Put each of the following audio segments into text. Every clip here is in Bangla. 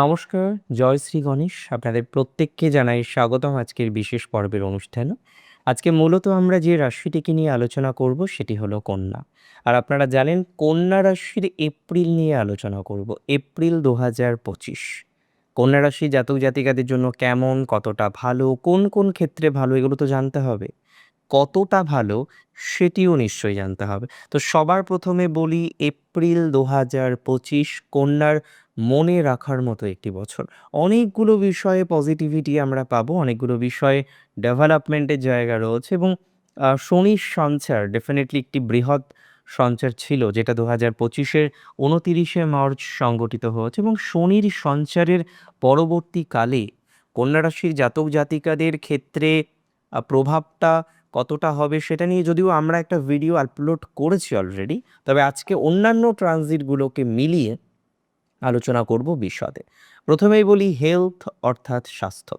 নমস্কার, জয় শ্রী গণেশ। আপনাদের প্রত্যেককে জানাই স্বাগতম আজকের বিশেষ পর্বের অনুষ্ঠানে। আজকে মূলত আমরা যে রাশিটিকে নিয়ে আলোচনা করব সেটি হলো কন্যা। আর আপনারা জানেন, কন্যা রাশির এপ্রিল নিয়ে আলোচনা করব, এপ্রিল দু হাজার পঁচিশ। কন্যা রাশি জাতক জাতিকাদের জন্য কেমন, কতটা ভালো, কোন কোন ক্ষেত্রে ভালো এগুলো তো জানতে হবে। কতটা ভালো সেটিও নিশ্চয়ই জানতে হবে। তো সবার প্রথমে বলি, এপ্রিল দু হাজার পঁচিশ কন্যার মনে রাখার মতো একটি বছর। অনেকগুলো বিষয়ে পজিটিভিটি আমরা পাবো, অনেকগুলো বিষয়ে ডেভেলপমেন্টের জায়গা রয়েছে এবং শনির সঞ্চার ডেফিনেটলি একটি বৃহৎ সঞ্চার ছিল, যেটা দু হাজার পঁচিশের উনতিরিশে মার্চ সংগঠিত হয়েছে এবং শনির সঞ্চারের পরবর্তীকালে কন্যা রাশির জাতক জাতিকাদের ক্ষেত্রে প্রভাবটা কতটা হবে সেটা নিয়ে যদিও আমরা একটা ভিডিও আপলোড করেছি অলরেডি তবে আজকে অন্যান্য ট্রানজিটগুলোকে মিলিয়ে আলোচনা করব বিশদে। প্রথমেই বলি হেলথ অর্থাৎ স্বাস্থ্য।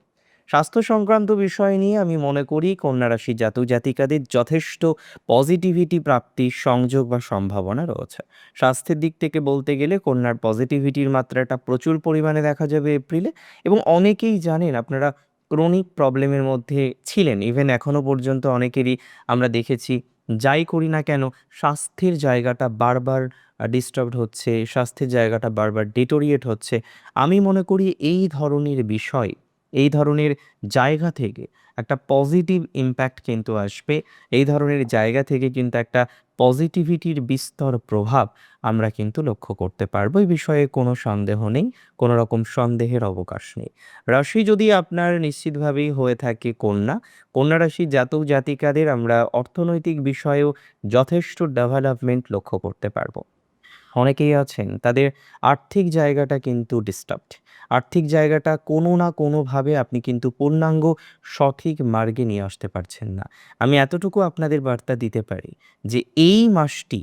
স্বাস্থ্য সংক্রান্ত বিষয় নিয়ে আমি মনে করি কন্যা রাশি জাতক জাতিকাদের যথেষ্ট পজিটিভিটি প্রাপ্তির সংযোগ বা সম্ভাবনা রয়েছে। স্বাস্থ্যের দিক থেকে বলতে গেলে কন্যার পজিটিভিটির মাত্রাটা প্রচুর পরিমাণে দেখা যাবে এপ্রিলে এবং অনেকেই জানেন আপনারা ক্রনিক প্রবলেমের মধ্যে ছিলেন। ইভেন এখনও পর্যন্ত অনেকেরই আমরা দেখেছি যাই করি না কেন, স্বাস্থ্যের জায়গাটা বারবার ডিস্টার্বড হচ্ছে, স্বাস্থ্যের জায়গাটা বারবার ডিটোরিয়েট হচ্ছে। আমি মনে করি এই ধরনের বিষয় এই ধরনের জায়গা থেকে একটা পজিটিভ ইম্প্যাক্ট কিন্তু আসবে। এই ধরনের জায়গা থেকে কিন্তু একটা পজিটিভিটির বিস্তর প্রভাব আমরা কিন্তু লক্ষ্য করতে পারব। এই বিষয়ে কোনো সন্দেহ নেই, কোনো রকম সন্দেহের অবকাশ নেই। রাশি যদি আপনার নিশ্চিতভাবেই হয়ে থাকে কন্যা কন্যা রাশি জাতক জাতিকাদের আমরা অর্থনৈতিক বিষয়েও যথেষ্ট ডেভেলপমেন্ট লক্ষ্য করতে পারব। অনেকেই আছেন, তাদের আর্থিক জায়গাটা কিন্তু ডিস্টার্বড আর্থিক জায়গাটা কোনো না কোনোভাবে আপনি কিন্তু পূর্ণাঙ্গ সঠিক মার্গে নিয়ে আসতে পারছেন না। আমি এতটুকু আপনাদের বার্তা দিতে পারি যে এই মাসটি,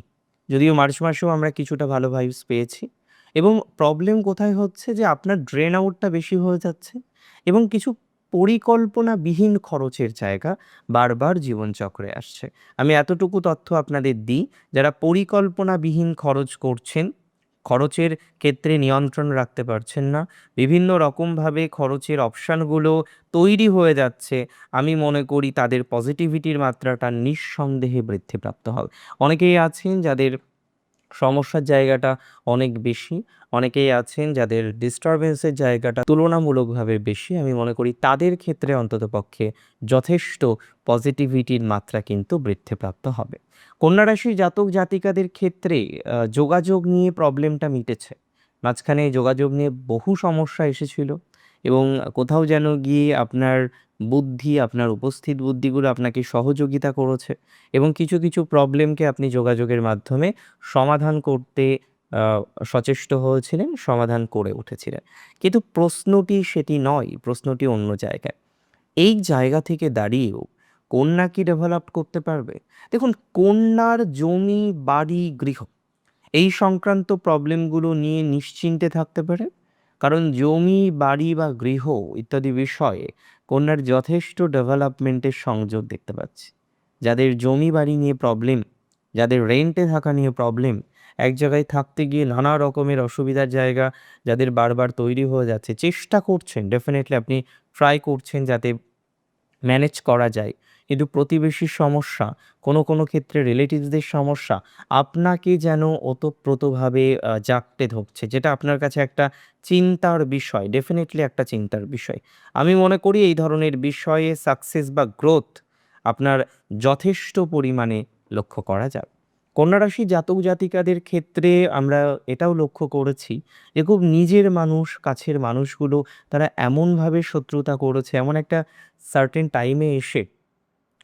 যদিও মার্চ মাসেও আমরা কিছুটা ভালো ভাইবস পেয়েছি এবং প্রবলেম কোথায় হচ্ছে যে আপনার ড্রেন আউটটা বেশি হয়ে যাচ্ছে এবং কিছু পরিকল্পনাবিহীন খরচের জায়গা বারবার জীবনচক্রে আসছে। আমি এতটুকু তথ্য আপনাদের দিই, যারা পরিকল্পনাবিহীন খরচ করছেন, খরচের ক্ষেত্রে নিয়ন্ত্রণ রাখতে পারছেন না, বিভিন্ন রকমভাবে খরচের অপশানগুলো তৈরি হয়ে যাচ্ছে, আমি মনে করি তাদের পজিটিভিটির মাত্রাটা নিঃসন্দেহে বৃদ্ধিপ্রাপ্ত হবে। অনেকেই আছেন যাদের সমস্যার জায়গাটা অনেক বেশি। অনেকেই আছেন যাদের ডিস্টারবেন্সের জায়গাটা তুলনামূলকভাবে বেশি। আমি মনে করি তাদের ক্ষেত্রে অন্ততপক্ষে যথেষ্ট পজিটিভিটির মাত্রা কিন্তু বৃদ্ধিপ্রাপ্ত হবে। কন্যা রাশির জাতক জাতিকাদের ক্ষেত্রে যোগাযোগ নিয়ে প্রবলেমটা মিটেছে। মাঝখানে যোগাযোগ নিয়ে বহু সমস্যা এসেছিল এবং কোথাও যেন গিয়ে আপনার বুদ্ধি, আপনার উপস্থিত বুদ্ধিগুলো আপনাকে সহযোগিতা করেছে এবং কিছু কিছু প্রবলেমকে আপনি যোগাযোগের মাধ্যমে সমাধান করতে সচেষ্ট হয়েছিলেন, সমাধান করে উঠেছিলেন। কিন্তু প্রশ্নটি সেটি নয়, প্রশ্নটি অন্য জায়গায়। এই জায়গা থেকে দাঁড়িয়েও কন্যা কি ডেভেলপ করতে পারবে? দেখুন, কন্যার জমি, বাড়ি, গৃহ, এই সংক্রান্ত প্রবলেমগুলো নিয়ে নিশ্চিন্তে থাকতে পারে। কারণ জমি, বাড়ি বা গৃহ ইত্যাদি বিষয়ে কন্যার যথেষ্ট ডেভেলপমেন্টের সংযোগ দেখতে পাচ্ছি। যাদের জমি বাড়ি নিয়ে প্রবলেম যাদের রেন্টে থাকা নিয়ে প্রবলেম এক জায়গায় থাকতে গিয়ে নানা রকমের অসুবিধার জায়গা যাদের বারবার তৈরি হয়ে যাচ্ছে, চেষ্টা করছেন ডেফিনেটলি আপনি ট্রাই করছেন যাতে ম্যানেজ করা যায়। কিন্তু প্রতিবেশীর সমস্যা, কোনো কোনো ক্ষেত্রে রিলেটিভসদের সমস্যা, আপনাকে যেন ওতপ্রোতভাবে জাগতে ধরছে, যেটা আপনার কাছে একটা চিন্তার বিষয় ডেফিনেটলি একটা চিন্তার বিষয়। আমি মনে করি এই ধরনের বিষয়ে সাকসেস বা গ্রোথ আপনার যথেষ্ট পরিমাণে লক্ষ্য করা যাবে। কন্যা রাশি জাতক জাতিকাদের ক্ষেত্রে আমরা এটাও লক্ষ্য করেছি যে খুব নিজের মানুষ, কাছের মানুষগুলো তারা এমনভাবে শত্রুতা করেছে, এমন একটা সার্টেন টাইমে এসে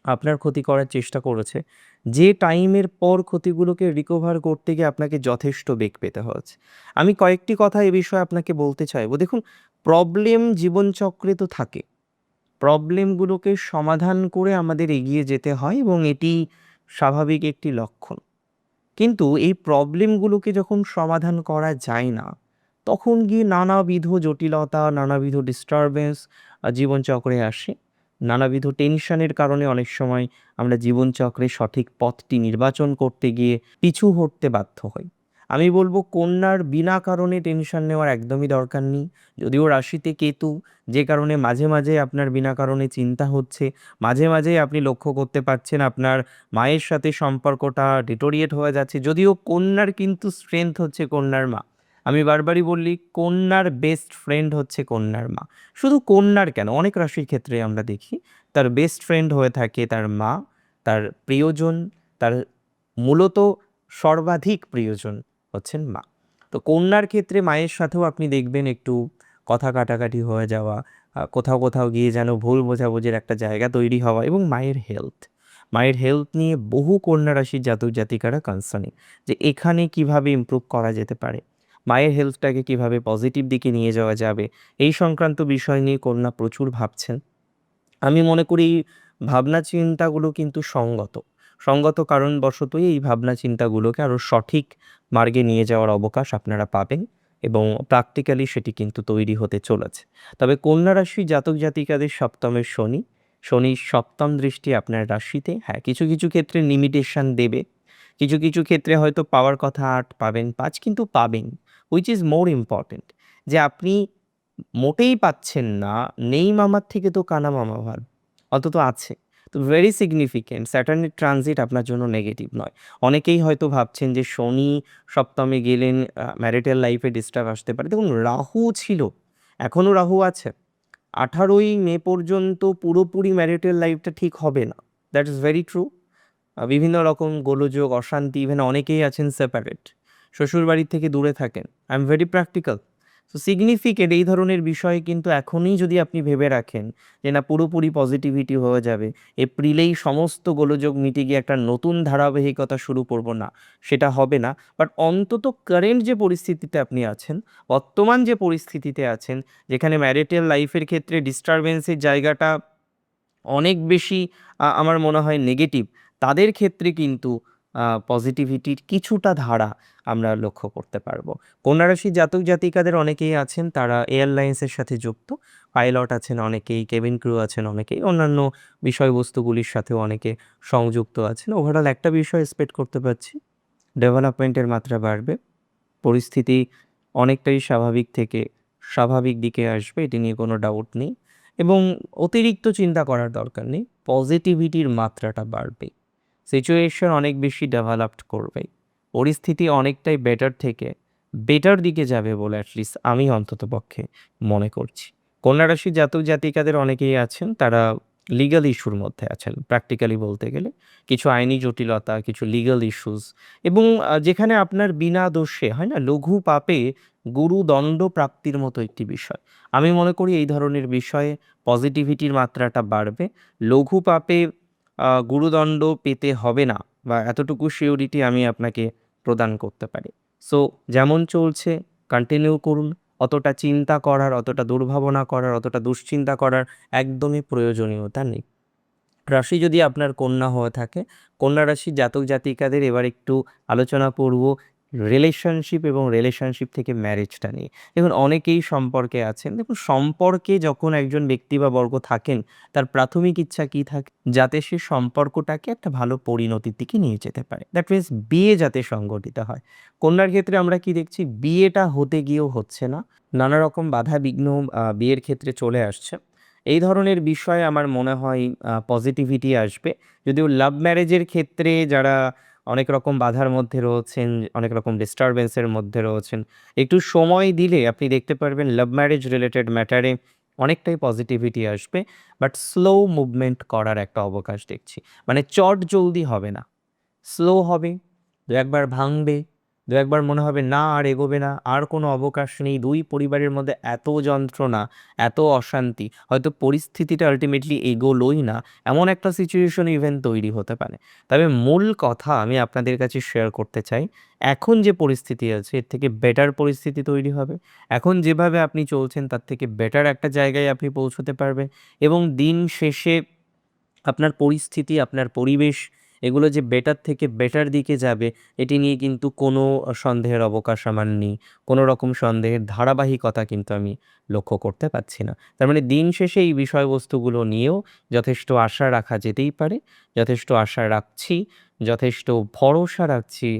আপনার ক্ষতি করার চেষ্টা করেছে, যে টাইমের পর ক্ষতিগুলোকে রিকভার করতে গিয়ে আপনাকে যথেষ্ট বেগ পেতে হয়েছে। আমি কয়েকটি কথা এ বিষয়ে আপনাকে বলতে চাইব। দেখুন প্রবলেম জীবনচক্রে তো থাকে। প্রবলেমগুলোকে সমাধান করে আমাদের এগিয়ে যেতে হয় এবং এটি স্বাভাবিক একটি লক্ষণ। কিন্তু এই প্রবলেমগুলোকে যখন সমাধান করা যায় না, তখন গিয়ে নানাবিধ জটিলতা, নানাবিধ ডিস্টারবেন্স জীবনচক্রে আসে। নানাবিধ টেনশনের কারণে অনেক সময় আমরা জীবনচক্রে সঠিক পথটি নির্বাচন করতে গিয়ে পিছু হটতে বাধ্য হই। আমি বলব কন্যার বিনা কারণে টেনশন নেওয়ার একদমই দরকার নেই। যদিও রাশিতে কেতু, যে কারণে মাঝে মাঝে আপনার বিনা কারণে চিন্তা হচ্ছে, মাঝে মাঝে আপনি লক্ষ্য করতে পারছেন আপনার মায়ের সাথে সম্পর্কটা ডিটোরিয়েট হয়ে যাচ্ছে। যদিও কন্যার কিন্তু স্ট্রেংথ হচ্ছে কন্যার মা। আমি বারবারই বললি, কন্যার বেস্ট ফ্রেন্ড হচ্ছে কন্যার মা। শুধু কন্যার কেন? অনেক রাশির ক্ষেত্রে আমরা দেখি, তার বেস্ট ফ্রেন্ড হয়ে থাকে তার মা, তার প্রিয়জন, তার মূলত সর্বাধিক প্রিয়জন। হচ্ছেন মা। তো কন্যার ক্ষেত্রে মায়ের সাথেও আপনি দেখবেন একটু কথা কাটাকাটি হয়ে যাওয়া কোথাও কোথাও গিয়ে যেন ভুল বোঝাবুঝির একটা জায়গা তৈরি হওয়া এবং মায়ের হেলথ মায়ের হেলথ নিয়ে বহু কন্যা রাশির জাতক জাতিকারা কনসার্নিং যে এখানে কীভাবে ইমপ্রুভ করা যেতে পারে, মায়ের হেলথটাকে কীভাবে পজিটিভ দিকে নিয়ে যাওয়া যাবে, এই সংক্রান্ত বিষয় নিয়ে কন্যা প্রচুর ভাবছেন। আমি মনে করি ভাবনা চিন্তাগুলো কিন্তু সঙ্গত। সঙ্গত কারণবশতই এই ভাবনা চিন্তাগুলোকে আরও সঠিক মার্গে নিয়ে যাওয়ার অবকাশ আপনারা পাবেন এবং প্র্যাকটিক্যালি সেটি কিন্তু তৈরি হতে চলেছে। তবে কন্যা রাশি জাতক জাতিকাদের সপ্তমের শনি শনির সপ্তম দৃষ্টি আপনার রাশিতে। হ্যাঁ কিছু কিছু ক্ষেত্রে লিমিটেশন দেবে, কিছু কিছু ক্ষেত্রে হয়তো পাওয়ার কথা আট পাবেন, পাঁচ কিন্তু পাবেন হুইচ ইজ মোর ইম্পর্টেন্ট যে আপনি মোটেই পাচ্ছেন না, নেই মামার থেকে তো কানা মামা ভালো অন্তত আছে। তো ভেরি সিগনিফিকেন্ট স্যাটার্নের ট্রানজিট আপনার জন্য নেগেটিভ নয়। অনেকেই হয়তো ভাবছেন যে শনি সপ্তমে গেলেন ম্যারিটাল লাইফে ডিস্টার্ব আসতে পারে। দেখুন, রাহু ছিল, এখনও রাহু আছে। আঠারোই মে পর্যন্ত পুরোপুরি ম্যারিটাল লাইফটা ঠিক হবে না। দ্যাট ইজ ভেরি ট্রু বিভিন্ন রকম গোলযোগ, অশান্তি ইভেন অনেকেই আছেন সেপারেট শ্বশুরবাড়ির থেকে দূরে থাকেন। I am very practical so significant এই ধরনের বিষয়ে কিন্তু এখনই যদি আপনি ভেবে রাখেন যে না, পুরোপুরি পজিটিভিটি হয়ে যাবে, এপ্রিলেই সমস্ত গোলযোগ মিটে গিয়ে একটা নতুন ধারাবাহিকতা শুরু করব না, সেটা হবে না। বাট অন্তত কারেন্ট যে পরিস্থিতিতে আপনি আছেন, বর্তমান যে পরিস্থিতিতে আছেন, যেখানে ম্যারিটাল লাইফের ক্ষেত্রে ডিস্টারবেন্সের জায়গাটা অনেক বেশি আমার মনে হয় নেগেটিভ তাদের ক্ষেত্রে কিন্তু পজিটিভিটির কিছুটা ধারা আমরা লক্ষ্য করতে পারব। কন্যা রাশি জাতক জাতিকাদের অনেকেই আছেন, তারা এয়ারলাইন্সের সাথে যুক্ত। পাইলট আছেন অনেকেই, কেবিন ক্রু আছেন অনেকেই, অন্যান্য বিষয়বস্তুগুলির সাথেও অনেকে সংযুক্ত আছেন। ওভারঅল একটা বিষয় এক্সপেক্ট করতে পারছি ডেভেলপমেন্টের মাত্রা বাড়বে, পরিস্থিতি অনেকটাই স্বাভাবিক থেকে স্বাভাবিক দিকে আসবে, এটি নিয়ে কোনো ডাউট নেই। এবং অতিরিক্ত চিন্তা করার দরকার নেই পজিটিভিটির মাত্রাটা বাড়বে। সিচুয়েশন অনেক বেশি ডেভেলপড করবে। পরিস্থিতি অনেকটাই বেটার থেকে বেটার দিকে যাবে বলে অ্যাটলিস্ট আমি অন্তত পক্ষে মনে করছি। কন্যা রাশি জাতক জাতিকাদের অনেকেই আছেন, তারা লিগাল ইস্যুর মধ্যে আছেন। প্র্যাকটিক্যালি বলতে গেলে কিছু আইনি জটিলতা, কিছু লিগাল ইস্যুস এবং যেখানে আপনার বিনা দোষে, হয় না? লঘু পাপে গুরু দণ্ড প্রাপ্তির মতো একটি বিষয়। আমি মনে করি এই ধরনের বিষয়ে পজিটিভিটির মাত্রাটা বাড়বে। লঘু পাপে গুরুদণ্ড পেতে হবে না বা এতটুকু সিওরিটি আমি আপনাকে প্রদান করতে পারি। সো যেমন চলছে কন্টিনিউ করুন। অতটা চিন্তা করার, অতটা দুর্ভাবনা করার, অতটা দুশ্চিন্তা করার একদমই প্রয়োজনীয়তা নেই। রাশি যদি আপনার কন্যা হয়ে থাকে, কন্যা রাশি জাতক জাতিকাদের এবার একটু আলোচনা করব রিলেশনশিপ এবং রিলেশনশিপ থেকে ম্যারেজটা নিয়ে। দেখুন, অনেকেই সম্পর্কে আছেন। দেখুন, সম্পর্কে যখন একজন ব্যক্তি বা বর্গ থাকেন, তার প্রাথমিক ইচ্ছা কী থাকে, যাতে সে সম্পর্কটাকে একটা ভালো পরিণতির দিকে নিয়ে যেতে পারে। দ্যাট মিনস বিয়ে যাতে সংগঠিত হয়। কন্যার ক্ষেত্রে আমরা কি দেখছি, বিয়েটা হতে গিয়েও হচ্ছে না। নানা রকম বাধা বিঘ্ন বিয়ের ক্ষেত্রে চলে আসছে। এই ধরনের বিষয়ে আমার মনে হয় পজিটিভিটি আসবে। যদিও লাভ ম্যারেজের ক্ষেত্রে যারা অনেক রকম বাধার মধ্যে রয়েছেন, অনেক রকম ডিস্টারবেন্সের মধ্যে রয়েছেন। একটু সময় দিলে আপনি দেখতে পারবেন লাভ ম্যারেজ রিলেটেড ম্যাটারে অনেকটাই পজিটিভিটি আসবে বাট স্লো মুভমেন্ট করার একটা অবকাশ দেখছি। মানে চট জলদি হবে না। স্লো হবে, দু একবার ভাঙবে দু একবার মনে হবে, না, আর এগোবে না, আর কোনো অবকাশ নেই। দুই পরিবারের মধ্যে এত যন্ত্রণা, এত অশান্তি, হয়তো পরিস্থিতিটা আলটিমেটলি এগোলোই না, এমন একটা সিচুয়েশন ইভেন তৈরি হতে পারে। তবে মূল কথা আমি আপনাদের কাছে শেয়ার করতে চাই, এখন যে পরিস্থিতি আছে, এর থেকে বেটার পরিস্থিতি তৈরি হবে। এখন যেভাবে আপনি চলছেন, তার থেকে বেটার একটা জায়গায় আপনি পৌঁছতে পারবেন এবং দিন শেষে আপনার পরিস্থিতি, আপনার পরিবেশ এগুলো যে বেটার থেকে বেটার দিকে যাবে, এটি নিয়ে কিন্তু কোনো সন্দেহের অবকাশ আমার নেই। কোনো রকম সন্দেহের ধারাবাহিকতা কিন্তু আমি লক্ষ্য করতে পারছি না। তার মানে দিন শেষে এই বিষয়বস্তুগুলো নিয়েও যথেষ্ট আশা রাখা যেতেই পারে, যথেষ্ট আশা রাখছি, যথেষ্ট ভরসা রাখছি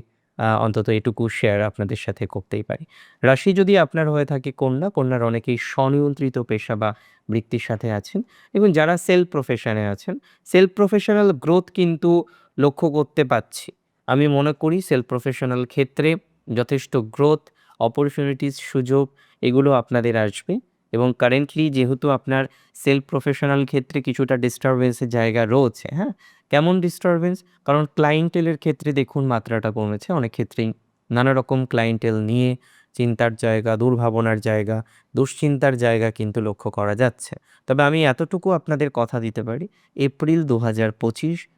অন্তত এটুকু শেয়ার আপনাদের সাথে করতেই পারি। রাশি যদি আপনার হয়ে থাকে কন্যা, কন্যার অনেকেই স্বনিয়ন্ত্রিত পেশা বা বৃত্তির সাথে আছেন, এবং যারা সেলফ প্রফেশনে আছেন সেলফ প্রফেশনাল গ্রোথ কিন্তু লক্ষ্য করতে পাচ্ছি আমি মনে করি সেলফ প্রফেশনাল ক্ষেত্রে যথেষ্ট গ্রোথ অপরচুনিটিস সুযোগ, এগুলো আপনাদের আসবে। এবং কারেন্টলি যেহেতু আপনার সেলফ প্রফেশনাল ক্ষেত্রে কিছুটা ডিস্টারবেন্সের জায়গা রয়েছে হ্যাঁ? কেমন ডিস্টারবেন্স কারণ ক্লায়েন্টেলের ক্ষেত্রে দেখুন মাত্রাটা কমেছে। অনেক ক্ষেত্রেই নানা রকম ক্লায়েন্টেল নিয়ে চিন্তার জায়গা, দুর্ভাবনার জায়গা, দুশ্চিন্তার জায়গা কিন্তু লক্ষ্য করা যাচ্ছে। তবে আমি এতটুকু আপনাদের কথা দিতে পারি, এপ্রিল দু হাজার পঁচিশ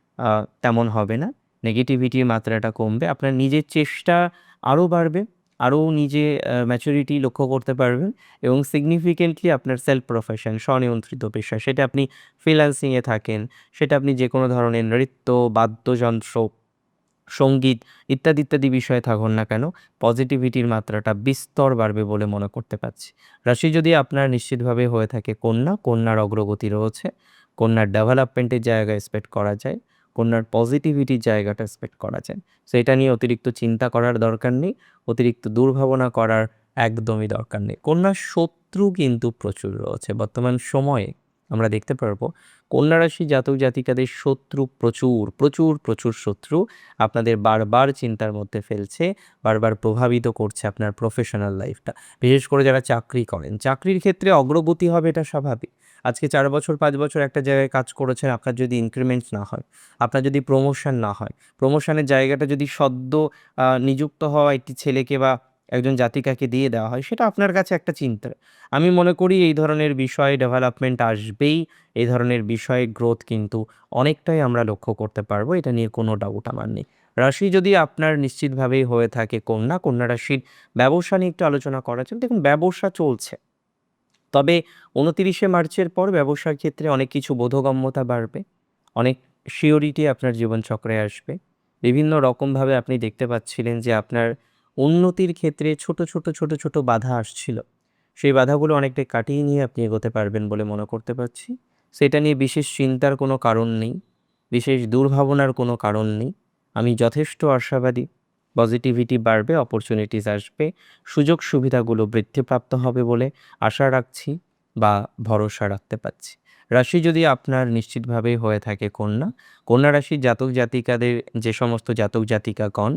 তেমন হবে না। নেগেটিভিটির মাত্রাটা কমবে। আপনার নিজের চেষ্টা আরও বাড়বে, আরও নিজে ম্যাচুরিটি লক্ষ্য করতে পারবেন এবং সিগনিফিকেন্টলি আপনার সেলফ প্রফেশন স্বনিয়ন্ত্রিত পেশা, সেটা আপনি ফ্রিল্যান্সিংয়ে থাকেন, সেটা আপনি যে কোনো ধরনের নৃত্য, বাদ্যযন্ত্র, সংগীত ইত্যাদি ইত্যাদি বিষয়ে থাকুন না কেন পজিটিভিটির মাত্রাটা বিস্তর বাড়বে বলে মনে করতে পারছি। রাশি যদি আপনার নিশ্চিতভাবে হয়ে থাকে কন্যা, কন্যার অগ্রগতি রয়েছে, কন্যার ডেভেলপমেন্টের জায়গা এক্সপেক্ট করা যায় কন্যার পজিটিভিটির জায়গাটা এক্সপেক্ট করা যায়। সো এটা নিয়ে অতিরিক্ত চিন্তা করার দরকার নেই, অতিরিক্ত দুর্ভাবনা করার একদমই দরকার নেই। কন্যার শত্রু কিন্তু প্রচুর রয়েছে। বর্তমান সময়ে আমরা দেখতে পারব, কন্যা রাশি জাতক জাতিকাদের শত্রু প্রচুর প্রচুর প্রচুর শত্রু আপনাদের বারবার চিন্তার মধ্যে ফেলছে, বারবার প্রভাবিত করছে আপনার প্রফেশনাল লাইফটা বিশেষ করে যারা চাকরি করেন, চাকরির ক্ষেত্রে অগ্রগতি হবে এটা স্বাভাবিক। আজকে চার বছর, পাঁচ বছর একটা জায়গায় কাজ করেছেন, আপনার যদি ইনক্রিমেন্ট না হয়, আপনার যদি প্রমোশন না হয় প্রমোশনের জায়গাটা যদি সদ্য নিযুক্ত হওয়া একটি ছেলেকে বা একজন জাতিকাকে দিয়ে দেওয়া হয়, সেটা আপনার কাছে একটা চিন্তা আমি মনে করি এই ধরনের বিষয়ে ডেভেলপমেন্ট আসবেই, এই ধরনের বিষয়ে গ্রোথ কিন্তু অনেকটাই আমরা লক্ষ্য করতে পারব, এটা নিয়ে কোনো ডাউট আমার নেই। রাশি যদি আপনার নিশ্চিতভাবেই হয়ে থাকে, কন্যা কন্যা রাশির ব্যবসা নিয়ে একটু আলোচনা করা দেখুন, ব্যবসা চলছে। তবে উনতিরিশে মার্চের পর ব্যবসার ক্ষেত্রে অনেক কিছু বোধগম্যতা বাড়বে। অনেক শিওরিটি আপনার জীবনচক্রে আসবে। বিভিন্ন রকমভাবে আপনি দেখতে পাচ্ছিলেন যে আপনার উন্নতির ক্ষেত্রে ছোট ছোট ছোট ছোট বাধা আসছিল। সেই বাধাগুলো অনেকটাই কাটিয়ে নিয়ে আপনি এগোতে পারবেন বলে মনে করতে পারছি। সেটা নিয়ে বিশেষ চিন্তার কোনো কারণ নেই। বিশেষ দুর্ভাবনার কোনো কারণ নেই। আমি যথেষ্ট আশাবাদী। পজিটিভিটি বাড়বে অপরচুনিটিস আসবে, সুযোগ সুবিধাগুলো বৃদ্ধিপ্রাপ্ত হবে বলে আশা রাখছি বা ভরসা রাখতে পারছি। রাশি যদি আপনার নিশ্চিতভাবে হয়ে থাকে কন্যা কন্যা রাশির জাতক জাতিকাদের যে সমস্ত জাতক জাতিকাগণ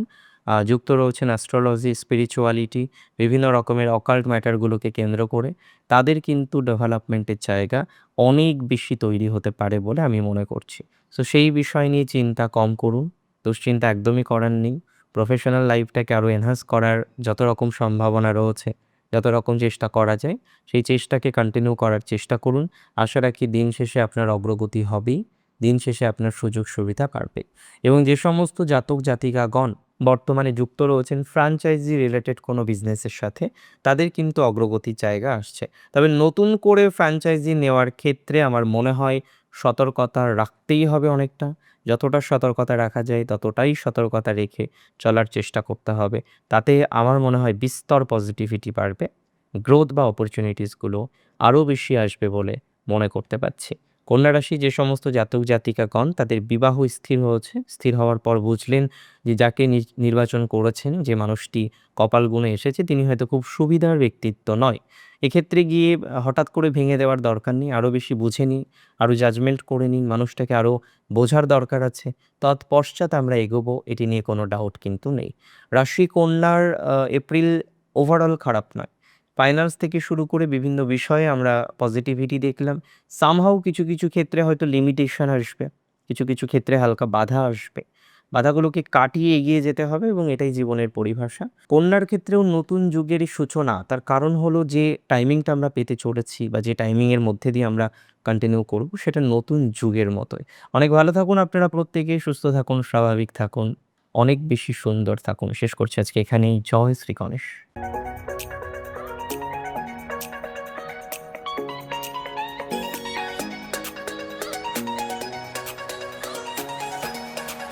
যুক্ত রয়েছেন অ্যাস্ট্রোলজি স্পিরিচুয়ালিটি বিভিন্ন রকমের অকাল্ট ম্যাটারগুলোকে কেন্দ্র করে, তাদের কিন্তু ডেভেলপমেন্টের জায়গা অনেক বেশি তৈরি হতে পারে বলে আমি মনে করছি। সো সেই বিষয় নিয়ে চিন্তা কম করুন, দুশ্চিন্তা একদমই করার নেই। প্রফেশনাল লাইফটাকে আরও এনহান্স করার যত রকম সম্ভাবনা রয়েছে, যত রকম চেষ্টা করা যায়, সেই চেষ্টাকে কন্টিনিউ করার চেষ্টা করুন। আশা রাখি দিন শেষে আপনার অগ্রগতি হবেই, দিন শেষে আপনার সুযোগ সুবিধা বাড়বে। এবং যে সমস্ত জাতক জাতিকাগণ বর্তমানে যুক্ত রয়েছেন ফ্র্যাঞ্চাইজি রিলেটেড কোনো বিজনেসের সাথে, তাদের কিন্তু অগ্রগতির জায়গা আসছে। তবে নতুন করে ফ্র্যাঞ্চাইজি নেওয়ার ক্ষেত্রে আমার মনে হয় সতর্কতা রাখতেই হবে অনেকটা। যতটা সতর্কতা রাখা যায়, ততটাই সতর্কতা রেখে চলার চেষ্টা করতে হবে। তাতে আমার মনে হয় বিস্তর পজিটিভিটি বাড়বে। গ্রোথ বা অপরচুনিটিসগুলো আরও বেশি আসবে বলে মনে করতে পারছি। কন্যা রাশি যে সমস্ত জাতক জাতিকাগণ, তাদের বিবাহ স্থির হয়েছে। স্থির হওয়ার পর বুঝলেন যে যাকে নির্বাচন করেছেন, যে মানুষটি কপাল গুণে এসেছে, তিনি হয়তো খুব সুবিধার ব্যক্তিত্ব নয়। এক্ষেত্রে গিয়ে হঠাৎ করে ভেঙে দেওয়ার দরকার নেই, আরও বেশি বুঝে নিন, আরও জাজমেন্ট করে নিন, মানুষটাকে আরও বোঝার দরকার আছে। তৎপশ্চাৎ আমরা এগোবো, এটি নিয়ে কোনো ডাউট কিন্তু নেই। রাশি কন্যার এপ্রিল ওভারঅল খারাপ নয়। ফাইন্যান্স থেকে শুরু করে বিভিন্ন বিষয়ে আমরা পজিটিভিটি দেখলাম। সামহাও কিছু কিছু ক্ষেত্রে হয়তো লিমিটেশন আসবে, কিছু কিছু ক্ষেত্রে হালকা বাধা আসবে। বাধাগুলোকে কাটিয়ে এগিয়ে যেতে হবে এবং এটাই জীবনের পরিভাষা। কন্যার ক্ষেত্রেও নতুন যুগেরই সূচনা, তার কারণ হলো যে টাইমিংটা আমরা পেতে চলেছি বা যে টাইমিংয়ের মধ্যে দিয়ে আমরা কন্টিনিউ করব, সেটা নতুন যুগের মতোই। অনেক ভালো থাকুন আপনারা প্রত্যেকেই সুস্থ থাকুন, স্বাভাবিক থাকুন, অনেক বেশি সুন্দর থাকুন। শেষ করছি আজকে এখানেই। জয় শ্রী গণেশ।